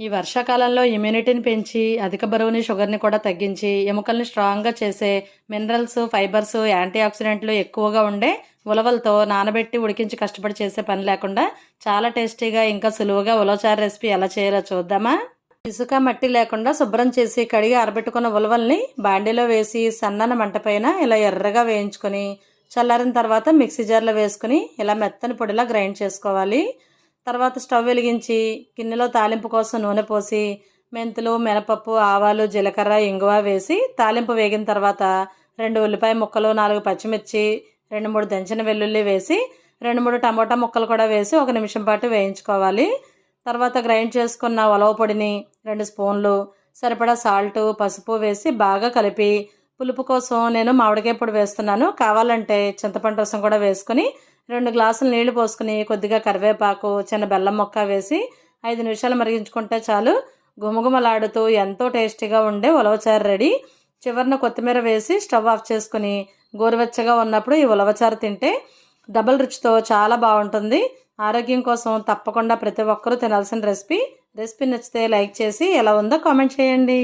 ఈ వర్షాకాలంలో ఇమ్యూనిటీని పెంచి అధిక బరువుని షుగర్ని కూడా తగ్గించి ఎముకల్ని స్ట్రాంగ్గా చేసే మినరల్స్ ఫైబర్స్ యాంటీ ఆక్సిడెంట్లు ఎక్కువగా ఉండే ఉలవలతో నానబెట్టి ఉడికించి కష్టపడి చేసే పని లేకుండా చాలా టేస్టీగా ఇంకా సులువుగా ఉలవచారు రెసిపీ ఎలా చేయాలో చూద్దామా? ఇసుక మట్టి లేకుండా శుభ్రం చేసి కడిగి ఆరబెట్టుకున్న ఉలవల్ని బాండీలో వేసి సన్నన మంటపైన ఇలా ఎర్రగా వేయించుకొని చల్లారిన తర్వాత మిక్సీ జార్లో వేసుకుని ఇలా మెత్తని పొడిలా గ్రైండ్ చేసుకోవాలి. తర్వాత స్టవ్ వెలిగించి గిన్నెలో తాలింపు కోసం నూనె పోసి మెంతులు మినపప్పు ఆవాలు జీలకర్ర ఇంగువ వేసి తాలింపు వేగిన తర్వాత రెండు ఉల్లిపాయ ముక్కలు నాలుగు పచ్చిమిర్చి రెండు మూడు దంచిన వెల్లుల్లి వేసి రెండు మూడు టమోటా ముక్కలు కూడా వేసి ఒక నిమిషం పాటు వేయించుకోవాలి. తర్వాత గ్రైండ్ చేసుకున్న ఉలవ పొడిని రెండు స్పూన్లు సరిపడా సాల్ట్ పసుపు వేసి బాగా కలిపి పులుపు కోసం నేను మామిడికాయ పొడి వేస్తున్నాను. కావాలంటే చింతపండు రసం కూడా వేసుకుని రెండు గ్లాసులు నీళ్ళు పోసుకుని కొద్దిగా కరివేపాకు చిన్న బెల్లం మొక్క వేసి ఐదు నిమిషాలు మరిగించుకుంటే చాలు. గుమగుమలాడుతూ ఎంతో టేస్టీగా ఉండే ఉలవచారు రెడీ. చివరిన కొత్తిమీర వేసి స్టవ్ ఆఫ్ చేసుకుని గోరువెచ్చగా ఉన్నప్పుడు ఈ ఉలవచారు తింటే డబుల్ రుచితో చాలా బాగుంటుంది. ఆరోగ్యం కోసం తప్పకుండా ప్రతి ఒక్కరూ తినాల్సిన రెసిపీ. రెసిపీ నచ్చితే లైక్ చేసి ఎలా ఉందో కామెంట్ చేయండి.